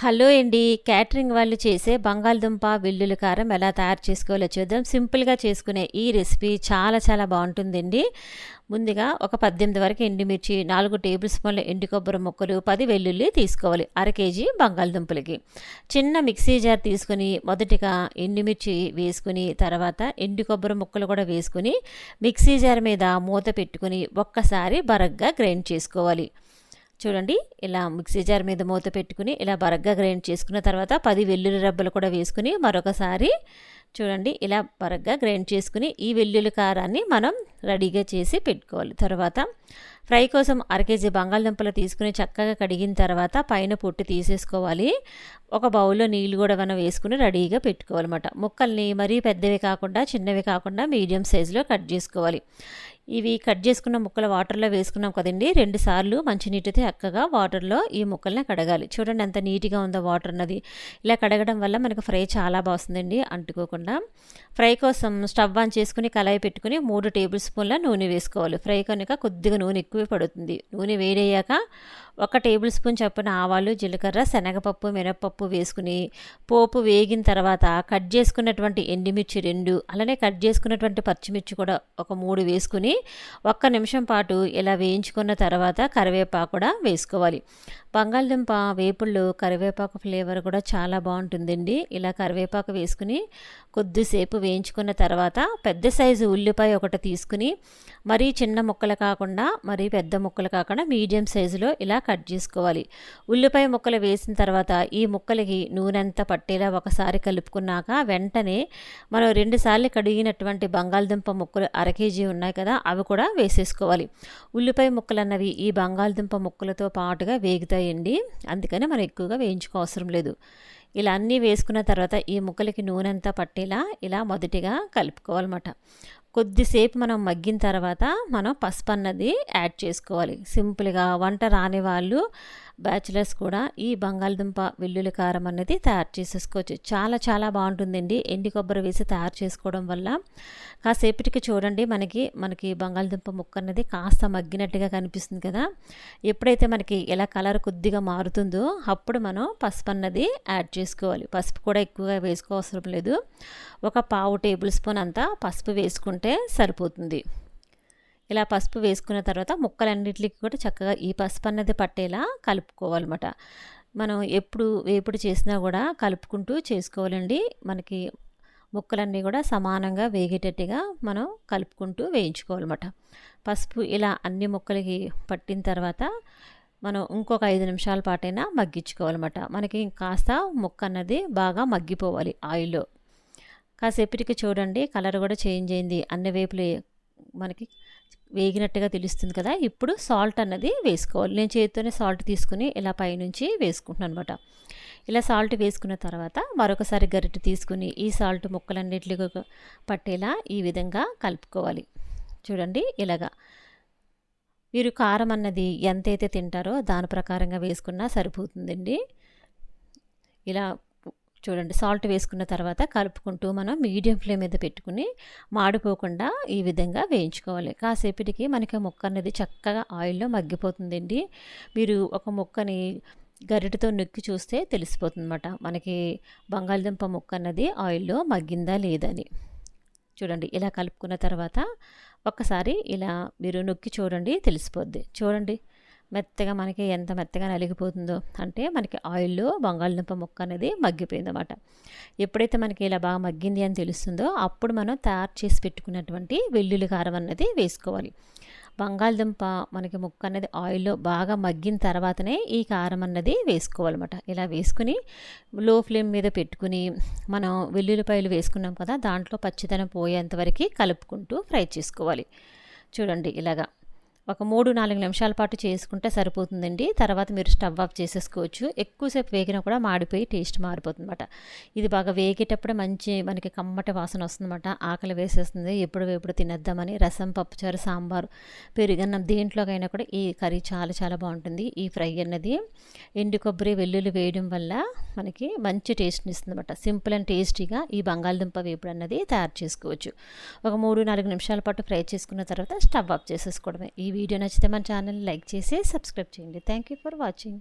Hello అండి. Catering వాళ్ళు చేసే బంగాళదుంప వెల్లుల్లి కారం ఎలా తయారు చేసుకోవాలో చూద్దాం. సింపుల్గా చేసుకునే ఈ రెసిపీ చాలా చాలా బాగుంటుందండి. ముందుగా ఒక పద్దెనిమిది వరకు ఎండుమిర్చి నాలుగు టేబుల్ స్పూన్ల ఎండు కొబ్బరి ముక్కలు పది వెల్లుల్లి తీసుకోవాలి అర కేజీ బంగాళదుంపలకి. చిన్న మిక్సీ జార్ తీసుకుని మొదటిగా ఎండుమిర్చి వేసుకుని తర్వాత ఎండు కొబ్బరి ముక్కలు కూడా వేసుకుని మిక్సీ జార్ మీద మూత పెట్టుకుని ఒక్కసారి బరగ్గా గ్రైండ్ చేసుకోవాలి. చూడండి ఇలా మిక్సీ జార్ మీద మూత పెట్టుకుని ఇలా బరగ్గా గ్రైండ్ చేసుకున్న తర్వాత పది వెల్లుల్లి రబ్బలు కూడా వేసుకుని మరొకసారి చూడండి ఇలా బరగ్గా గ్రైండ్ చేసుకుని ఈ వెల్లుల్లి కారాన్ని మనం రెడీగా చేసి పెట్టుకోవాలి. తర్వాత ఫ్రై కోసం అర కేజీ బంగాళదుంపలు తీసుకుని చక్కగా కడిగిన తర్వాత పైన పొట్టు తీసేసుకోవాలి. ఒక బౌల్లో నీళ్ళు కూడా మనం వేసుకుని రెడీగా పెట్టుకోవాలన్నమాట. ముక్కల్ని మరీ పెద్దవి కాకుండా చిన్నవి కాకుండా మీడియం సైజులో కట్ చేసుకోవాలి. ఇవి కట్ చేసుకున్న ముక్కలు వాటర్లో వేసుకున్నాం కదండి. రెండు సార్లు మంచినీటితో చక్కగా వాటర్లో ఈ ముక్కల్ని కడగాలి. చూడండి ఎంత నీట్గా ఉందో వాటర్ అన్నది. ఇలా కడగడం వల్ల మనకు ఫ్రై చాలా బాగుందండి అంటుకోకుండా ఫ్రై కోసం స్టవ్ ఆన్ చేసుకుని కళాయి పెట్టుకుని మూడు టేబుల్ స్పూన్ల నూనె వేసుకోవాలి. ఫ్రై కనుక కొద్దిగా నూనె ఎక్కువ పడుతుంది. నూనె వేడయ్యాక ఒక టేబుల్ స్పూన్ చప్పున ఆవాలు జీలకర్ర శనగపప్పు మినపప్పు వేసుకుని పోపు వేగిన తర్వాత కట్ చేసుకున్నటువంటి ఎండుమిర్చి రెండు అలానే కట్ చేసుకున్నటువంటి పచ్చిమిర్చి కూడా ఒక మూడు వేసుకుని ఒక్క నిమిషం పాటు ఇలా వేయించుకున్న తర్వాత కరివేపాకు కూడా వేసుకోవాలి. బంగాళదుంప వేపుళ్ళు కరివేపాకు ఫ్లేవర్ కూడా చాలా బాగుంటుందండి. ఇలా కరివేపాకు వేసుకుని కొద్దిసేపు వేయించుకున్న తర్వాత పెద్ద సైజు ఉల్లిపాయ ఒకటి తీసుకుని మరీ చిన్న ముక్కలు కాకుండా మరీ పెద్ద ముక్కలు కాకుండా మీడియం సైజులో ఇలా కట్ చేసుకోవాలి. ఉల్లిపాయ ముక్కలు వేసిన తర్వాత ఈ ముక్కలకి నూనెంత పట్టేలా ఒకసారి కలుపుకున్నాక వెంటనే మనం రెండుసార్లు కడిగినటువంటి బంగాళదుంప ముక్కలు అర కేజీ ఉన్నాయి కదా అవి కూడా వేసేసుకోవాలి. ఉల్లిపాయ ముక్కలు అన్నవి ఈ బంగాళదుంప ముక్కలతో పాటుగా వేగుతాయండి. అందుకని మనం ఎక్కువగా వేయించుకో అవసరం లేదు. ఇలా అన్నీ వేసుకున్న తర్వాత ఈ ముక్కలకి నూనె అంతా పట్టేలా ఇలా మొదటిగా కలుపుకోవాలన్నమాట. కొద్దిసేపు మనం మగ్గిన తర్వాత మనం పసుపు అన్నది యాడ్ చేసుకోవాలి. సింపుల్గా వంట రాని వాళ్ళు బ్యాచిలర్స్ కూడా ఈ బంగాళదుంప వెల్లుల్లి కారం అనేది తయారు చేసేసుకోవచ్చు. చాలా చాలా బాగుంటుందండి. ఎండి కొబ్బరి వేసి తయారు చేసుకోవడం వల్ల. కాసేపటికి చూడండి మనకి మనకి బంగాళదుంప ముక్క అనేది కాస్త మగ్గినట్టుగా కనిపిస్తుంది కదా. ఎప్పుడైతే మనకి ఎలా కలర్ కొద్దిగా మారుతుందో అప్పుడు మనం పసుపు అన్నది యాడ్ చేసుకోవాలి. పసుపు కూడా ఎక్కువగా వేసుకోవసరం లేదు. ఒక పావు టేబుల్ స్పూన్ అంతా పసుపు వేసుకుంటే సరిపోతుంది. ఇలా పసుపు వేసుకున్న తర్వాత ముక్కలన్నిటికి కూడా చక్కగా ఈ పసుపు అన్నది పట్టేలా కలుపుకోవాలన్నమాట. మనం ఎప్పుడు వేపుడు చేసినా కూడా కలుపుకుంటూ చేసుకోవాలండి. మనకి ముక్కలన్నీ కూడా సమానంగా వేగేటట్టుగా మనం కలుపుకుంటూ వేయించుకోవాలన్నమాట. పసుపు ఇలా అన్ని ముక్కలకి పట్టిన తర్వాత మనం ఇంకొక ఐదు నిమిషాల పాటైనా మగ్గించుకోవాలన్నమాట. మనకి కాస్త ముక్క అన్నది బాగా మగ్గిపోవాలి ఆయిల్లో. కాసేపటికి చూడండి కలర్ కూడా చేంజ్ అయింది. అన్ని వేపులు మనకి వేగినట్టుగా తెలుస్తుంది కదా ఇప్పుడు సాల్ట్ అన్నది వేసుకోవాలి. నేను చేతితోనే సాల్ట్ తీసుకుని ఇలా పైనుంచి వేసుకుంటున్నాను అనమాట ఇలా సాల్ట్ వేసుకున్న తర్వాత మరొకసారి గరిటె తీసుకుని ఈ సాల్ట్ ముక్కలన్నిటికి పట్టేలా ఈ విధంగా కలుపుకోవాలి. చూడండి ఇలాగా. మీరు కారం అన్నది ఎంతైతే తింటారో దాని ప్రకారంగా వేసుకున్నా సరిపోతుందండి. ఇలా చూడండి సాల్ట్ వేసుకున్న తర్వాత కలుపుకుంటూ మనం మీడియం ఫ్లేమ్ మీద పెట్టుకుని మాడిపోకుండా ఈ విధంగా వేయించుకోవాలి. కాసేపటికి మనకి ముక్క అనేది చక్కగా ఆయిల్లో మగ్గిపోతుందండి. మీరు ఒక ముక్కని గరిటతో నొక్కి చూస్తే తెలిసిపోతుందన్నమాట. మనకి బంగాళదుంప ముక్క అన్నది ఆయిల్లో మగ్గిందా లేదని చూడండి ఇలా కలుపుకున్న తర్వాత ఒక్కసారి ఇలా మీరు నొక్కి చూడండి తెలిసిపోద్ది. చూడండి. మెత్తగా మనకి ఎంత మెత్తగా నలిగిపోతుందో అంటే మనకి ఆయిల్లో బంగాళదుంప ముక్క అనేది మగ్గిపోయిందన్నమాట. ఎప్పుడైతే మనకి ఇలా బాగా మగ్గింది అని తెలుస్తుందో అప్పుడు మనం తయారు చేసి పెట్టుకున్నటువంటి వెల్లుల్లి కారం అన్నది వేసుకోవాలి. బంగాళదుంప మనకి ముక్క అనేది ఆయిల్లో బాగా మగ్గిన తర్వాతనే ఈ కారం అన్నది వేసుకోవాలన్నమాట. ఇలా వేసుకుని లో ఫ్లేమ్ మీద పెట్టుకుని మనం వెల్లుల్లిపాయలు వేసుకున్నాం కదా దాంట్లో పచ్చిదనం పోయేంతవరకు కలుపుకుంటూ ఫ్రై చేసుకోవాలి. చూడండి ఇలాగా. ఒక మూడు నాలుగు నిమిషాల పాటు చేసుకుంటే సరిపోతుందండి. తర్వాత మీరు స్టవ్ ఆఫ్ చేసేసుకోవచ్చు. ఎక్కువసేపు వేగినా కూడా మాడిపోయి టేస్ట్ మారిపోతుందన్నమాట. ఇది బాగా వేగేటప్పుడే మంచి మనకి కమ్మటి వాసన వస్తుందన్నమాట. ఆకలి వేసేస్తుంది. ఎప్పుడు ఎప్పుడు తినేద్దామని రసం పప్పుచారు సాంబారు పెరుగన్నం దేంట్లోకైనా కూడా ఈ కర్రీ చాలా చాలా బాగుంటుంది. ఈ ఫ్రై అన్నది ఎండు కొబ్బరి వెల్లుల్లి వేయడం వల్ల మనకి మంచి టేస్ట్ని ఇస్తుందన్నమాట. సింపుల్ అండ్ టేస్టీగా ఈ బంగాళదుంప వేపుడు అన్నది తయారు చేసుకోవచ్చు. ఒక మూడు నాలుగు నిమిషాల పాటు ఫ్రై చేసుకున్న తర్వాత స్టవ్ ఆఫ్ చేసేసుకోవడమే. ఈ వీడియో నచ్చితే మన ఛానల్ లైక్ చేసి సబ్స్క్రైబ్ చేయండి. Thank you for watching